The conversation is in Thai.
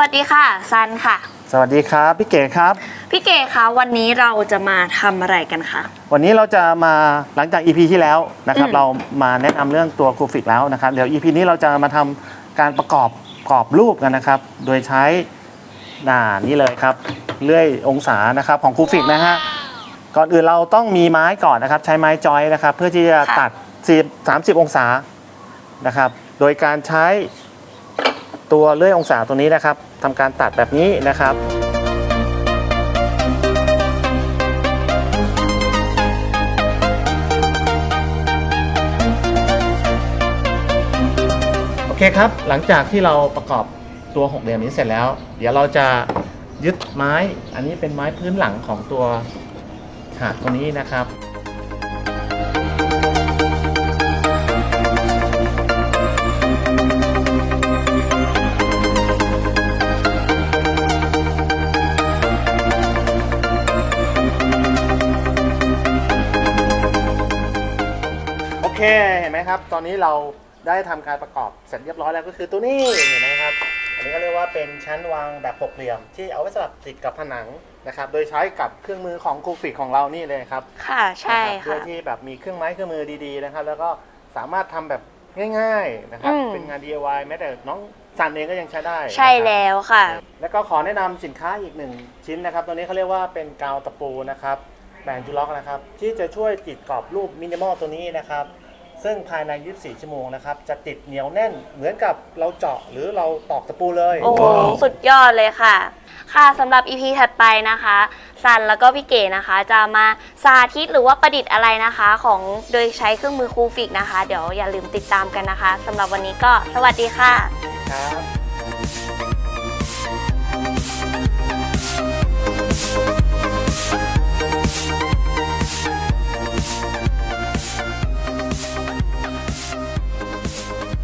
วัสดีค่ะซันค่ะ สวัสดีครับพี่เก๋ครับ พี่เก๋คะวันนี้เราจะมาทำอะไรกันคะ วันนี้เราจะมาหลังจาก EP ที่แล้วนะครับ อืม เรามาแนะนำเรื่องตัวกราฟิกแล้วนะครับ เดี๋ยว EP นี้เราจะมาทำการประกอบกรอบรูปกันนะครับ โดยใช้น่านี่เลยครับเลื่อยองศานะครับของกราฟิกนะฮะก่อนอื่นเราต้องมีไม้ก่อนนะครับ ใช้ไม้จอยนะครับ เพื่อที่จะตัด10 30 องศานะครับ โดยการใช้ ตัวเลื่อยองศาตัวนี้นะครับทำการตัดแบบนี้นะครับ โอเคครับ หลังจากที่เราประกอบตัวหกเหลี่ยมนี้เสร็จแล้ว เดี๋ยวเราจะยึดไม้ อันนี้เป็นไม้พื้นหลังของตัวถาดตัวนี้นะครับ เคเห็นไหมครับ ตอนนี้เราได้ทำการประกอบเสร็จเรียบร้อยแล้วก็คือตัวนี้เห็นไหมครับ อันนี้ก็เรียกว่าเป็นชั้นวางแบบหกเหลี่ยม ที่เอาไว้สำหรับติดกับผนังนะครับ โดยใช้กับเครื่องมือของกราฟิกของเรานี่เลยครับ ค่ะใช่นะครับเพื่ค่ะอที่แบบมีเครื่องไม้เครื่องมือดีๆนะครับ แล้วก็สามารถทำแบบง่ายๆนะครับอืมเป็นงาน DIY แม้แต่น้องซันเองก็ยังใช้ได้นะครับใช่แล้วค่ะ แล้วก็ขอแนะนำสินค้าอีกหนึ่งชิ้นนะครับ ตัวนี้เขาเรียกว่าเป็นกาวตะปูนะครับแบรนด์จูล็อกนะครับ ที่จะช่วยติดกรอบรูปมินิมอลตัวนี้นะครับ ซึ่งภายใน 24 ชั่วโมงนะครับ จะติดเหนียวแน่นเหมือนกับเราเจาะหรือเราตอกตะปูเลย โอ้โห สุดยอดเลยค่ะ ค่ะสำหรับ EP ถัดไปนะคะซันแล้วก็พี่เก๋นะคะ จะมาสาธิตหรือว่าประดิษฐ์อะไรนะคะ ของโดยใช้เครื่องมือคูฟิกนะคะ เดี๋ยวอย่าลืมติดตามกันนะคะสำหรับวันนี้ก็สวัสดีค่ะ ครับ